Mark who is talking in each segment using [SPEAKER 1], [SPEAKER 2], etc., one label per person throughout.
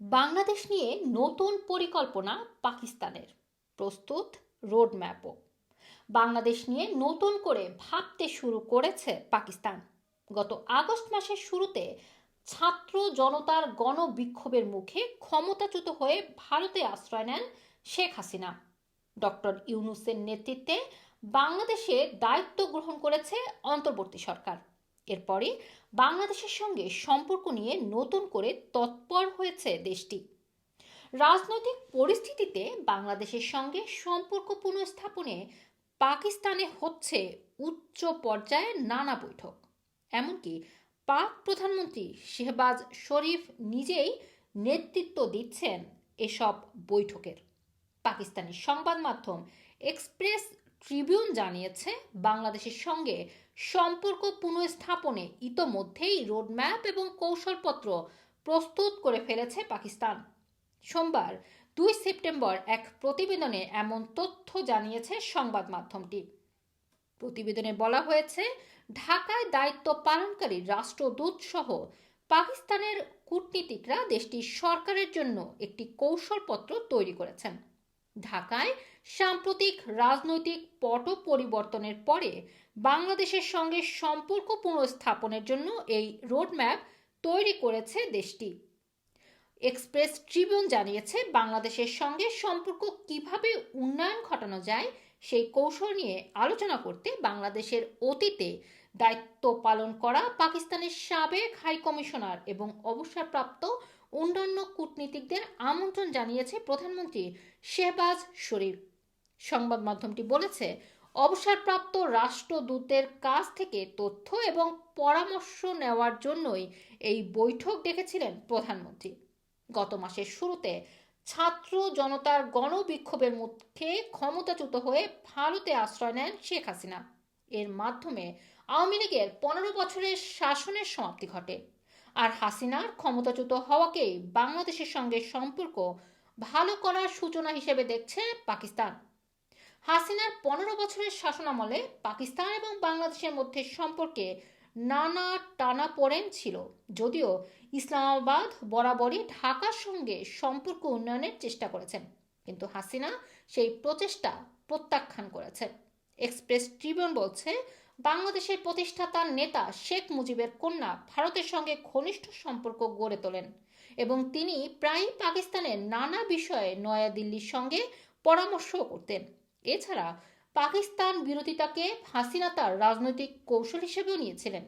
[SPEAKER 1] বাংলাদেশ নিয়ে নতুন পরিকল্পনা পাকিস্তানের। প্রস্তুত রোডম্যাপও। বাংলাদেশ নিয়ে নতুন করে ভাবতে শুরু করেছে পাকিস্তান। গত আগস্ট মাসের শুরুতে ছাত্র জনতার গণবিক্ষোভের মুখে ক্ষমতাচ্যুত হয়ে ভারতে আশ্রয় নেন শেখ হাসিনা। ডক্টর ইউনুসের নেতৃত্বে বাংলাদেশে দায়িত্ব গ্রহণ করেছে অন্তর্বর্তী সরকার। এরপরই বাংলাদেশের সঙ্গে সম্পর্ক নিয়ে নতুন করে তৎপর হয়েছে দেশটি। রাজনৈতিক পরিস্থিতিতে বাংলাদেশের সঙ্গে সম্পর্ক পুনঃস্থাপনে পাকিস্তানে হচ্ছে উচ্চ পর্যায়ের নানা বৈঠক। এমনকি পাক প্রধানমন্ত্রী শেহবাজ শরীফ নিজেই নেতৃত্ব দিচ্ছেন এসব বৈঠকের। পাকিস্তানি সংবাদ মাধ্যম এক্সপ্রেস ট্রিবিউন জানিয়েছে, বাংলাদেশের সঙ্গে সম্পর্ক পুনঃস্থাপনে ইতোমধ্যেই রোডম্যাপ এবং কৌশলপত্র প্রস্তুত করে ফেলেছে পাকিস্তান। সোমবার, দুই সেপ্টেম্বর এক প্রতিবেদনে এমন তথ্য জানিয়েছে সংবাদ মাধ্যমটি। প্রতিবেদনে বলা হয়েছে, ঢাকায় দায়িত্ব পালনকারী রাষ্ট্রদূত সহ পাকিস্তানের কূটনীতিকরা দেশটির সরকারের জন্য একটি কৌশলপত্র তৈরি করেছেন। ঢাকায় সাম্প্রতিক রাজনৈতিক পট পরিবর্তনের পরে বাংলাদেশের সঙ্গে সম্পর্ক পুনঃস্থাপনের জন্য এই রোডম্যাপ তৈরি করেছে দেশটি। এক্সপ্রেস ট্রিবিউন জানিয়েছে, বাংলাদেশের সঙ্গে সম্পর্ক কীভাবে উন্নয়ন ঘটানো যায় সেই কৌশল নিয়ে আলোচনা করতে বাংলাদেশের অতীতে দায়িত্ব পালন করা পাকিস্তানের সাবেক হাই কমিশনার এবং অবসরপ্রাপ্ত অন্যান্য কূটনীতিকদের আমন্ত্রণ জানিয়েছে প্রধানমন্ত্রী শেহবাজ শরীফ। সংবাদ মাধ্যমটি বলেছে, অবসরপ্রাপ্ত রাষ্ট্রদূতের কাছ থেকে তথ্য এবং পরামর্শ নেওয়ার জন্যই এই বৈঠক ডেকেছিলেন প্রধানমন্ত্রী। গত মাসের শুরুতে ছাত্র জনতার গণবিক্ষোভের মুখে ক্ষমতাচ্যুত হয়ে ভারতে আশ্রয় নেন শেখ হাসিনা। এর মাধ্যমে আওয়ামী লীগের পনেরো বছরের শাসনের সমাপ্তি ঘটে। আর হাসিনার ক্ষমতাচ্যুত হওয়াকে বাংলাদেশের সঙ্গে সম্পর্ক ভালো করার সূচনা হিসেবে দেখছে পাকিস্তান। হাসিনার পনেরো বছরের শাসনামলে পাকিস্তান এবং বাংলাদেশের মধ্যে সম্পর্কে নানা টানা পড়েন ছিল, যদিও ইসলামাবাদ বরাবরই ঢাকার সঙ্গে সম্পর্ক উন্নয়নের চেষ্টা করেছেন। কিন্তু হাসিনা সেই প্রচেষ্টা প্রত্যাখ্যান করেছেন। এক্সপ্রেস ট্রিবিউন বলছে বাংলাদেশের প্রতিষ্ঠাতার নেতা শেখ মুজিবের কন্যা ভারতের সঙ্গে ঘনিষ্ঠ সম্পর্ক গড়ে তোলেন এবং তিনি প্রায়ই পাকিস্তানের নানা বিষয়ে নয়াদিল্লির সঙ্গে পরামর্শ করতেন। এছাড়া পাকিস্তান বিরোধিতাকে হাসিনা তার রাজনৈতিক কৌশল হিসেবেও নিয়েছিলেন।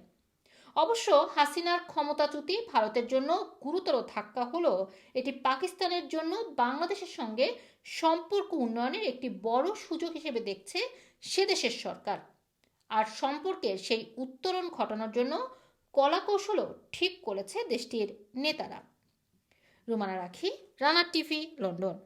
[SPEAKER 1] অবশ্য হাসিনার ক্ষমতাচ্যুতি ভারতের জন্য গুরুতর ধাক্কা হলো এটি পাকিস্তানের জন্য বাংলাদেশের সঙ্গে সম্পর্ক উন্নয়নের একটি বড় সুযোগ হিসেবে দেখছে সে দেশের সরকার। আর সম্পর্কের সেই উত্তরণ ঘটানোর জন্য কলাকৌশলও ঠিক করেছে দেশটির নেতারা। রুমানা রাখি রানার টিভি, লন্ডন।